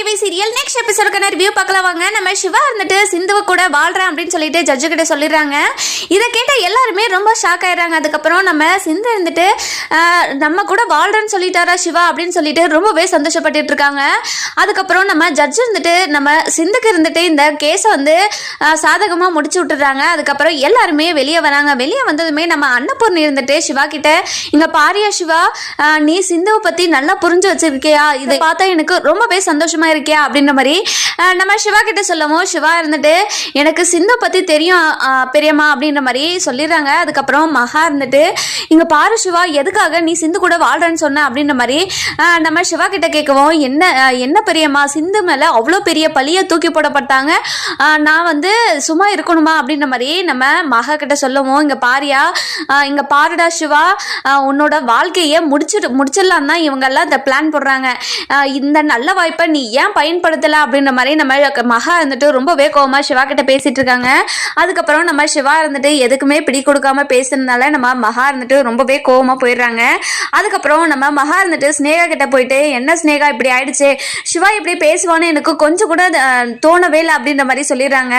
TV serial next எபிசோடுக்கான review பார்க்கலாம் வாங்க. நம்ம சிவா இருந்துட்டு சிந்துவை கூட வாழ்றேன் அப்படின்னு சொல்லிட்டு ஜட்ஜு கிட்ட சொல்லிடுறாங்க. இதை கேட்ட எல்லாருமே ரொம்ப ஷாக் ஆயிடுறாங்க. அதுக்கப்புறம் நம்ம சிந்து இருந்துட்டு நம்ம கூட வாழ்றேன்னு சொல்லிட்டாரா சிவா? அப்படின்னு சொல்லிட்டு ரொம்பவே சந்தோஷப்பட்டுட்டு இருக்காங்க. அதுக்கப்புறம் நம்ம ஜட்ஜ் இருந்துட்டு நம்ம சிந்துக்கு இருந்துட்டு இந்த கேஸை வந்து சாதகமாக முடிச்சு விட்டுறாங்க அதுக்கப்புறம் எல்லாருமே வெளியே வராங்க. வெளியே வந்ததுமே நம்ம அன்னபூர்ணி இருந்துட்டு சிவா கிட்ட இங்க பாரியா சிவா நீ சிந்துவை பத்தி நல்லா புரிஞ்சு வச்சிருக்கியா? இதை பார்த்தா எனக்கு ரொம்பவே சந்தோஷமா இருக்கே அப்படின்ற மாதிரி நம்ம சிவா கிட்ட சொல்லவும் சிவா இருந்துட்டு எனக்கு சிந்து பத்தி தெரியும் பெரியம்மா அப்படின்ற மாதிரி சொல்லிடுறாங்க. அதுக்கப்புறம் மகா இருந்துட்டு இங்க பாரு சிவா எதுக்காக நீ சிந்து கூட வாழ்றேன்னு சொன்ன அப்படின்ற மாதிரி நம்ம சிவா கிட்ட கேட்கவும் என்ன என்ன பெரியம்மா சிந்து மேல அவ்வளோ பெரிய பழிய தூக்கி போடப்பட்டாங்க? நான் வந்து சும்மா இருக்கணுமா அப்படின்ற மாதிரி நம்ம மகா கிட்ட சொல்லவும் இங்க பாரியா இங்கே இங்க பாருடா சிவா உன்னோட வாழ்க்கையை முடிச்சிட்டு முடிச்சிடலாம் தான் இவங்க எல்லாம் இந்த பிளான் போடுறாங்க. இந்த நல்ல வாய்ப்பை நீ ஏன் பயன்படுத்தல அப்படின்ற மாதிரி நம்ம மகா இருந்துட்டு ரொம்பவே கோவமாக சிவா கிட்ட பேசிட்டு இருக்காங்க. அதுக்கப்புறம் நம்ம சிவா இருந்துட்டு எதுக்குமே பிடி கொடுக்காம பேசுனதுனால நம்ம மகா இருந்துட்டு ரொம்பவே கோவமா போயிடுறாங்க. அதுக்கப்புறம் நம்ம மகா இருந்துட்டு ஸ்னேகா கிட்ட போயிட்டு என்ன ஸ்னேகா இப்படி ஆயிடுச்சு? சிவா இப்படி பேசுவான்னு எனக்கு கொஞ்சம் கூட தோணவே இல்லை அப்படின்ற மாதிரி சொல்லிடுறாங்க.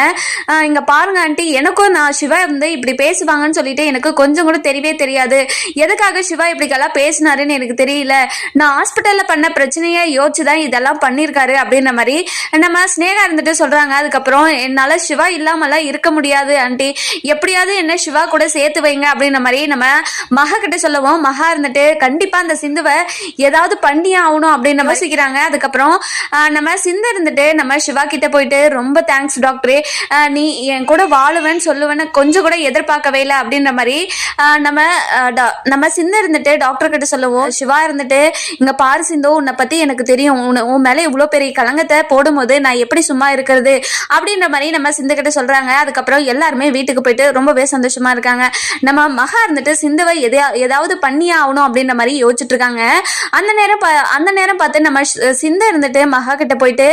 இங்கே இங்க பாருங்க ஆண்டி எனக்கும் நான் சிவா வந்து இப்படி பேசுவாங்கன்னு சொல்லிட்டு எனக்கு கொஞ்சம் கூட தெரியவே தெரியாது. எதுக்காக சிவா இப்படிக்கெல்லாம் பேசினாருன்னு எனக்கு தெரியல. நான் ஹாஸ்பிட்டல்ல பண்ண பிரச்சனையை யோசிச்சு தான் இதெல்லாம் பண்ணியிருக்காரு. அப்படின்ற மாதிரி நம்ம ஸ்னேகா இருந்துட்டு சொல்றாங்க. அதுக்கப்புறம் என்னால சிவா இல்லாமலாம் இருக்க முடியாது ஆண்டி. எப்படியாவது என்ன சிவா கூட சேர்த்து வைங்க அப்படின்ற மாதிரி நம்ம மகா கிட்ட சொல்லவும் மகா இருந்துட்டு கண்டிப்பா அந்த சிந்துவை ஏதாவது பண்ணியே ஆகணும் அப்படின்னு யோசிக்கிறாங்க. அதுக்கப்புறம் நம்ம சிந்து இருந்துட்டு நம்ம சிவா கிட்ட போயிட்டு ரொம்ப தேங்க்ஸ் டாக்டரே. நீ என் கூட வாழுவேன்னு சொல்லுவேன்னு கொஞ்சம் கூட எதிர்பார்க்கவே இல்லை அப்படின்ற மாதிரி நம்ம டா- நம்ம சிந்து இருந்துட்டு டாக்டர் கிட்ட சொல்லுவோம் சிவா இருந்துட்டு இங்க பாரு சிந்து உன்னை பத்தி எனக்கு தெரியும். உன்னை- உன் மேல இவ்வளோ பெரிய கலங்கத்தை போடும்போது நான் எப்படி சும்மா இருக்கிறது அப்படின்ற மாதிரி நம்ம சிந்து சொல்கிறாங்க சொல்றாங்க. அதுக்கப்புறம் எல்லாருமே வீட்டுக்கு போயிட்டு ரொம்பவே சந்தோஷமா இருக்காங்க. நம்ம மகா இருந்துட்டு சிந்துவை எதையா ஏதாவது பண்ணியே ஆகணும் அப்படின்ற மாதிரி யோசிச்சுட்டு இருக்காங்க அந்த நேரம் பா- அந்த நேரம் பார்த்து நம்ம ஷ்- சிந்து இருந்துட்டு மகா கிட்ட போயிட்டு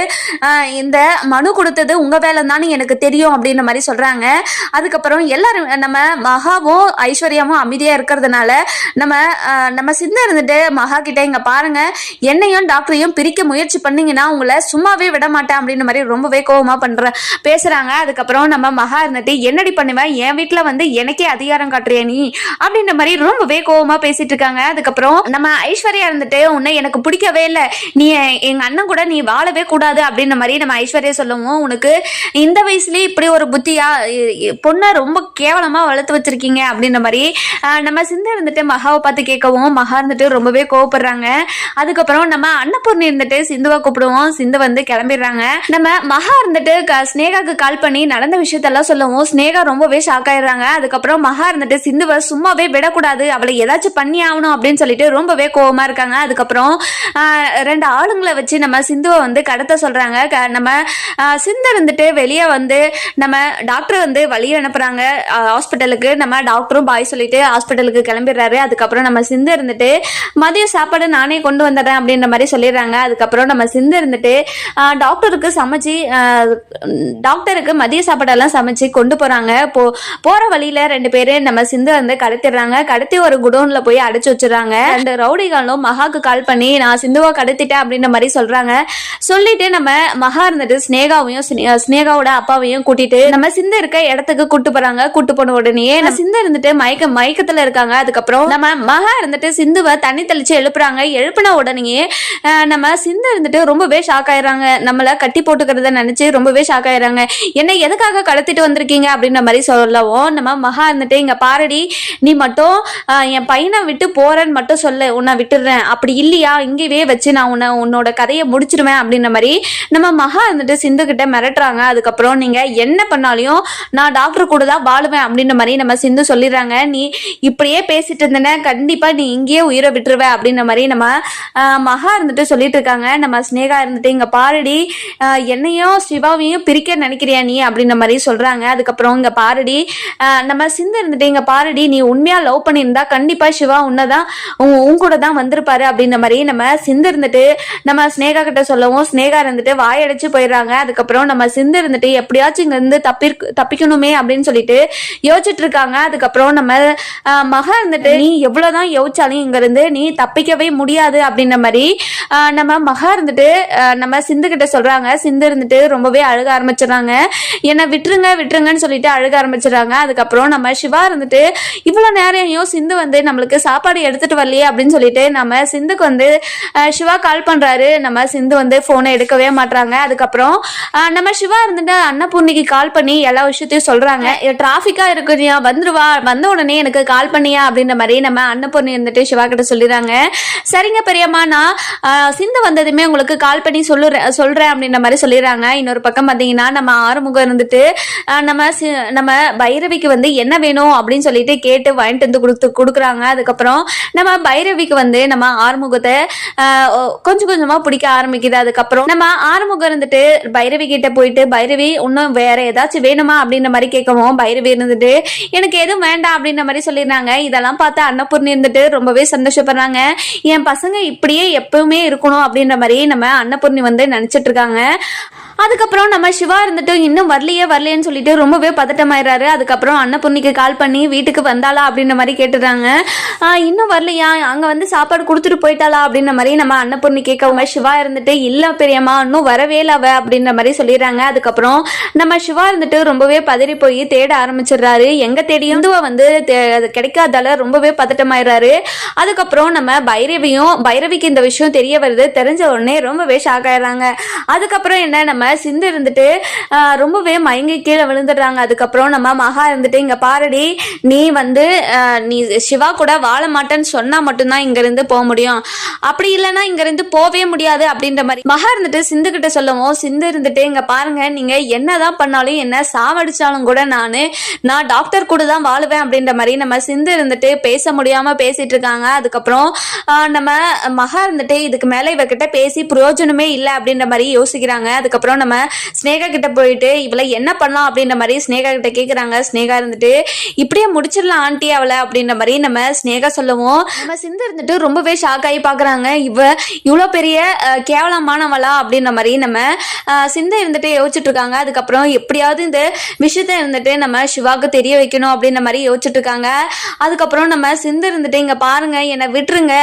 இந்த மனு கொடுத்தது உங்க வேலை தானே எனக்கு தெரியும் அப்படின்ற மாதிரி சொல்றாங்க. அதுக்கப்புறம் எல்லாரும் நம்ம மகாவும் ஐஸ்வர்யாவும் அமைதியா இருக்கிறதுனால நம்ம நம்ம சிந்து இருந்துட்டு மகா கிட்ட இங்க பாருங்க என்னையும் டாக்டரையும் பிரிக்க முயற்சி பண்ணீங்கன்னா அவங்கள சும்மாவே விட மாட்டேன் அப்படின்ற மாதிரி ரொம்பவே கோவமா பண்ற பேசுறாங்க. அதுக்கப்புறம் நம்ம மகா இருந்துட்டு என்னடி பண்ணுவேன் என் வீட்டுல வந்து எனக்கே அதிகாரம் காட்டுறிய நீ? அப்படின்ற மாதிரி ரொம்பவே கோவமா பேசிட்டு இருக்காங்க. அதுக்கப்புறம் நம்ம ஐஸ்வர்யா இருந்துட்டு உன்னை எனக்கு பிடிக்கவே இல்லை. நீ எங்கள் எங்க அண்ணன் கூட நீ வாழவே கூடாது. அப்படின்ற மாதிரி நம்ம ஐஸ்வர்யா சொல்லவும் உனக்கு இந்த வயசுலயே இப்படி ஒரு புத்தியா? பொண்ணை ரொம்ப கேவலமா வளர்த்து வச்சிருக்கீங்க. அப்படின்ற மாதிரி நம்ம சிந்து இருந்துட்டு மகாவை பார்த்து கேட்கவும் மகா இருந்துட்டு ரொம்பவே கோவப்படுறாங்க. அதுக்கப்புறம் நம்ம அன்னபூர்ணி இருந்துட்டு சிந்துவை கூப்பிடுவோம். சிந்து வந்து கிளம்பிடுறாங்க. நம்ம மகா இருந்துட்டு க- ஸ்னேகாக்கு கால் பண்ணி நடந்த விஷயத்தெல்லாம் சொல்லவும் ஸ்னேகா ரொம்பவே ஷாக் ஆயிடுறாங்க. அதுக்கப்புறம் மகா இருந்துட்டு சிந்துவை சும்மாவே விடக்கூடாது. அவளை ஏதாச்சும் பண்ணி ஆகணும் அப்படின்னு சொல்லிட்டு ரொம்பவே கோவமா இருக்காங்க. அதுக்கப்புறம் ரெண்டு ஆளுங்களை வச்சு நம்ம சிந்துவை வந்து கடத்த சொல்றாங்க. க- நம்ம சிந்து இருந்துட்டு வெளியே வந்து நம்ம டாக்டர் வந்து வழி அனுப்புறாங்க. ஹாஸ்பிட்டலுக்கு நம்ம டாக்டரும் பாய் சொல்லிட்டு ஹாஸ்பிட்டலுக்கு கிளம்பிடுறாரு. அதுக்கப்புறம் நம்ம சிந்து இருந்துட்டு மதிய சாப்பாடு நானே கொண்டு வந்துடுறேன் அப்படின்ற மாதிரி சொல்லிடுறாங்க. அதுக்கப்புறம் நம்ம சிந்து இருந்துட்டு வந்துட்டு டாக்டருக்கு சமைச்சு டாக்டருக்கு மதிய சாப்பாடெல்லாம் சமைச்சு கொண்டு போறாங்க. போ போற வழியில ரெண்டு பேர் நம்ம சிந்து வந்து கடத்திடுறாங்க. கடத்தி ஒரு குடோன்ல போய் அடைச்சு வச்சிடுறாங்க. ரெண்டு ரவுடிகளும் மகாக்கு கால் பண்ணி நான் சிந்துவா கடத்திட்டேன் அப்படின்ற மாதிரி சொல்றாங்க. சொல்லிட்டு நம்ம மகா இருந்துட்டு ஸ்னேகாவையும் ஸ்னேகாவோட அப்பாவையும் கூட்டிட்டு நம்ம சிந்து இருக்க இடத்துக்கு கூட்டு போறாங்க. கூட்டு போன உடனே நம்ம சிந்து இருந்துட்டு மயக்க மயக்கத்துல இருக்காங்க. அதுக்கப்புறம் நம்ம மகா இருந்துட்டு சிந்துவை தண்ணி தெளிச்சு எழுப்புறாங்க. எழுப்பின உடனே நம்ம சிந்து இருந்துட்டு ரொம்பவே ஷாக் ஆயிடுறாங்க. நம்மள கட்டி போட்டுக்கிறத நினைச்சு ரொம்பவே ஷாக் ஆயிடுறாங்க. என்ன எதுக்காக கடத்திட்டு வந்திருக்கீங்க அப்படின்ற மாதிரி சொல்லவும் நம்ம மகா இருந்துட்டு இங்க பாரடி நீ மட்டும் என் பையனை விட்டு போறேன்னு மட்டும் சொல்லு. உன்னை விட்டுடுறேன் அப்படி இல்லையா? இங்கேயே வச்சு நான் உன்னை உன்னோட கதையை முடிச்சிருவேன். அப்படின்ற மாதிரி நம்ம மகா இருந்துட்டு சிந்து கிட்ட மிரட்டுறாங்க. அதுக்கப்புறம் நீங்க என்ன பண்ணாலையும் நான் டாக்டர் கூட தான் வாழுவேன். அப்படின்ற மாதிரி நம்ம சிந்து சொல்லிடுறாங்க. நீ இப்படியே பேசிட்டு இருந்தேன்னா கண்டிப்பா நீ இங்கேயே உயிரை விட்டுருவ. அப்படின்ற மாதிரி நம்ம மகா இருந்துட்டு சொல்லிட்டு இருக்காங்க. நம்ம ஸ்னேகா இருந்துட்டு இங்க பாருடி என்னையும் சிவாவையும் பிரிக்க நினைக்கிறியா நீ? அப்படின்ற மாதிரி சொல்றாங்க. அதுக்கப்புறம் இங்க பாருடி நம்ம சிந்து இருந்துட்டு இங்க பாருடி நீ உண்மையா லவ் பண்ணியிருந்தா கண்டிப்பா சிவா உன்னதான் உன் உன் கூட தான் வந்திருப்பாரு அப்படின்ற மாதிரி நம்ம சிந்து இருந்துட்டு நம்ம ஸ்னேகா கிட்ட சொல்லவும் ஸ்னேகா இருந்துட்டு வாயடைச்சு போயிடுறாங்க. அதுக்கப்புறம் நம்ம சிந்து இருந்துட்டு எப்படியாச்சும் இங்க இருந்து தப்பி தப்பிக்கணுமே அப்படின்னு சொல்லிட்டு யோசிச்சுட்டு இருக்காங்க. அதுக்கப்புறம் நம்ம மக மகா இருந்துட்டு நீ எவ்வளவுதான் யோசிச்சாலும் இங்க இருந்து நீ தப்பிக்கவே முடியாது அப்படின்ற மாதிரி நம்ம மகா இருந்துட்டு நம்ம சிந்து கிட்ட சொல்றாங்க. சிந்து இருந்துட்டு ரொம்பவே அழுக ஆரம்பிச்சிடுறாங்க. என்னை விட்டுருங்க விட்டுருங்கன்னு சொல்லிட்டு அழுக ஆரம்பிச்சிடுறாங்க. அதுக்கப்புறம் நம்ம சிவா இருந்துட்டு இவ்வளோ நேரம் சிந்து வந்து நம்மளுக்கு சாப்பாடு எடுத்துட்டு வரலையே அப்படின்னு சொல்லிட்டு நம்ம சிந்துக்கு வந்து சிவா கால் பண்றாரு. நம்ம சிந்து வந்து போனை எடுக்கவே மாட்டாங்க அதுக்கப்புறம் நம்ம சிவா இருந்துட்டு அன்னபூர்ணிக்கு கால் பண்ணி எல்லா விஷயத்தையும் சொல்றாங்க. டிராஃபிக்கா இருக்குறியா வந்துருவா வந்த உடனே எனக்கு கால் பண்ணியா? அப்படின்ற மாதிரி நம்ம அன்னபூர்ணி இருந்துட்டு சிவா கிட்ட சொல்லிடுறாங்க. சரிங்க பெரியம்மா. நான் சிந்து வந்ததுமே உங்களுக்கு கால் பண்ணி சொல்லுறேன் சொல்றேன் அப்படின்ற மாதிரி சொல்லிடுறாங்க. இன்னொரு பக்கம் பார்த்தீங்கன்னா நம்ம ஆறுமுகம் இருந்துட்டு நம்ம சி- நம்ம பைரவிக்கு வந்து என்ன வேணும் அப்படின்னு சொல்லிட்டு கேட்டு வாங்கிட்டு வந்து கொடுத்து கொடுக்குறாங்க. அதுக்கப்புறம் நம்ம பைரவிக்கு வந்து நம்ம ஆறுமுகத்தை கொஞ்சம் கொஞ்சமா பிடிக்க ஆரம்பிக்குது. அதுக்கப்புறம் நம்ம ஆறுமுகம் இருந்துட்டு பைரவி கிட்ட போயிட்டு பைரவி இன்னும் வேற ஏதாச்சும் வேணுமா அப்படின்ற மாதிரி கேட்கவும் பைரவி இருந்துட்டு எனக்கு எதுவும் வேண்டாம் அப்படின்ற மாதிரி சொல்லிடுறாங்க. இதெல்லாம் பார்த்து அன்னபூர்ணி இருந்துட்டு ரொம்பவே சந்தோஷப்படுறாங்க. என் பசங்க இப்படியே எப்பவுமே இருக்கணும் அப்படின்ற மாதிரி நம்ம அன்னபூர்ணி வந்து நினைச்சிட்டு இருக்காங்க. அதுக்கப்புறம் நம்ம சிவா இருந்துட்டு இன்னும் வரலையே வரலையேன்னு சொல்லிட்டு ரொம்பவே பதட்டமாயிடுறாரு அதுக்கப்புறம் அன்னபூர்ணிக்கு கால் பண்ணி வீட்டுக்கு வந்தாளா அப்படின்ற மாதிரி கேட்டுடுறாங்க இன்னும் வரலையா? அங்க வந்து சாப்பாடு கொடுத்துட்டு போயிட்டாளா அப்படின்ற மாதிரி நம்ம அன்னபூர்ணி கேட்கவங்க சிவா இருந்துட்டு இல்ல பெரியம்மா இன்னும் வரவே இல்ல அப்படின்ற மாதிரி சொல்லிடுறாங்க. அதுக்கப்புறம் நம்ம சிவா இருந்துட்டு ரொம்பவே பதறி போய் தேட ஆரம்பிச்சிடுறாரு. எங்க தேடியும் வந்து அது கிடைக்காதால ரொம்பவே பதட்டமாயிடுறாரு அதுக்கப்புறம் நம்ம பைரவியும் பைரவிக்கு இந்த விஷயம் தெரிய வருது. தெரிஞ்ச உடனே ரொம்பவே ஷாக் ஆயிடுறாங்க. அதுக்கப்புறம் என்ன நம்ம சிந்து இருந்துட்டு ரொம்பவே மயங்கி கீழே விழுந்துடுறாங்க. அதுக்கப்புறம் நம்ம மகா இருந்துட்டு இங்க பாருடி நீ வந்து நீ சிவா கூட வாழ மாட்டேன்னு சொன்னா மட்டும்தான் இங்க இருந்து போக முடியும். அப்படி இல்லைன்னா இங்க இருந்து போவே முடியாது அப்படின்ற மாதிரி. மகா இருந்துட்டு சிந்து கிட்ட சொல்லவும் சிந்து இருந்துட்டு இங்க பாருங்க நீங்க என்னதான் பண்ணாலும் என்ன சாவடிச்சாலும் கூட நானு நான் டாக்டர் கூட தான் வாழுவேன் அப்படின்ற மாதிரி நம்ம சிந்து இருந்துட்டு பேச முடியாம பேசிட்டு இருக்காங்க. அதுக்கப்புறம் நம்ம மகா இருந்துட்டு இதுக்கு மேல இவகிட்ட பேசி பிரயோஜனமே இல்லை அப்படின்ற மாதிரி யோசிக்கிறாங்க. அதுக்கப்புறம் நம்ம ஸ்னேகா கிட்ட போயிட்டு இவளை என்ன பண்ணலாம்? அப்படின்ற மாதிரி ஸ்னேகா கிட்ட கேட்குறாங்க ஸ்னேகா இருந்துட்டு இப்படியே முடிச்சிடலாம் ஆண்டி அவளை அப்படின்ற மாதிரி நம்ம ஸ்னேகா சொல்லவும். நம்ம சிந்து இருந்துட்டு ரொம்பவே ஷாக் ஆகி பாக்குறாங்க. இவ இவ்வளோ பெரிய கேவலமானவளா? அப்படின்ற மாதிரி நம்ம சிந்து இருந்துட்டு யோசிச்சுட்டு இருக்காங்க. அதுக்கப்புறம் எப்படியாவது இந்த விஷயத்த இருந்துட்டு நம்ம சிவாக்கு தெரிய வைக்கணும் அப்படின்ற மாதிரி யோசிச்சுட்டு இருக்காங்க. அதுக்கப்புறம் நம்ம சிந்து இருந்துட்டு இங்க பாருங்க என்னை விட்டுருங்க.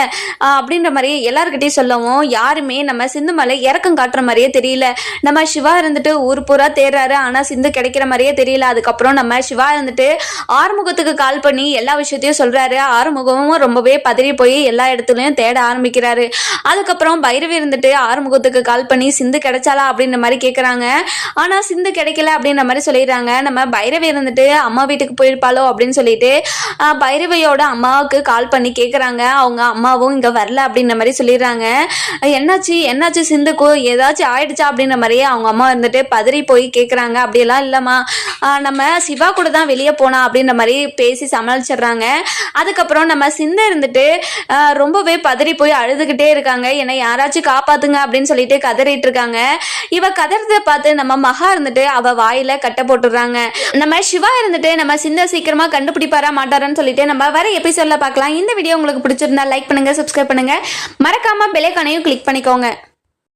அப்படின்ற மாதிரி எல்லாருக்கிட்டையும் சொல்லவும் யாருமே நம்ம சிந்து மேலே இறக்கம் காட்டுற மாதிரியே தெரியல. நம்ம சிவா இருந்துட்டு ஊர் பூரா தேடுறாரு ஆனா சிந்து கிடைக்கிற மாதிரியே தெரியல. அதுக்கப்புறம் நம்ம சிவா இருந்துட்டு ஆறுமுகத்துக்கு கால் பண்ணி எல்லா விஷயத்தையும் சொல்றாரு. ஆறுமுகமும் ரொம்பவே பதறி போய் எல்லா இடத்துலயும் தேட ஆரம்பிக்கிறாரு. அதுக்கப்புறம் பைரவி இருந்துட்டு ஆறுமுகத்துக்கு கால் பண்ணி சிந்து கிடைச்சாலா அப்படின்ற மாதிரி கேக்குறாங்க. ஆனா சிந்து கிடைக்கல அப்படின்ற மாதிரி சொல்லிடுறாங்க. நம்ம பைரவி இருந்துட்டு அம்மா வீட்டுக்கு போயிருப்பாளோ அப்படின்னு சொல்லிட்டு பைரவியோட அம்மாவுக்கு கால் பண்ணி கேக்குறாங்க. அவங்க அம்மாவும் இங்க வரல அப்படின்ற மாதிரி சொல்லிடுறாங்க. என்னாச்சு? என்னாச்சு சிந்துக்கு? ஏதாச்சும் ஆயிடுச்சா? அப்படின்ற மாதிரியே அவங்க அம்மா இருந்துட்டு பதறி போய் கேட்குறாங்க அப்படியெல்லாம் இல்லைம்மா. நம்ம சிவா கூட தான் வெளியே போனா அப்படின்ற மாதிரி பேசி சமாளிச்சிடுறாங்க. அதுக்கப்புறம் நம்ம சிந்தை இருந்துட்டு ரொம்பவே பதறி போய் அழுதுகிட்டே இருக்காங்க. என்னை யாராச்சும் காப்பாத்துங்க அப்படின்னு சொல்லிட்டு கதறிட்டு இருக்காங்க. இவ கதறதை பார்த்து நம்ம மகா இருந்துட்டு அவ வாயில கட்ட போட்டுடுறாங்க. நம்ம சிவா இருந்துட்டு நம்ம சிந்த சீக்கிரமா கண்டுபிடிப்பாரா மாட்டாரான்னு சொல்லிட்டு நம்ம வர எபிசோட்ல பார்க்கலாம். இந்த வீடியோ உங்களுக்கு பிடிச்சிருந்தா லைக் பண்ணுங்க சப்ஸ்கிரைப் பண்ணுங்க. மறக்காம பெலைக்கானையும் கிளிக் பண்ணிக்கோங்க.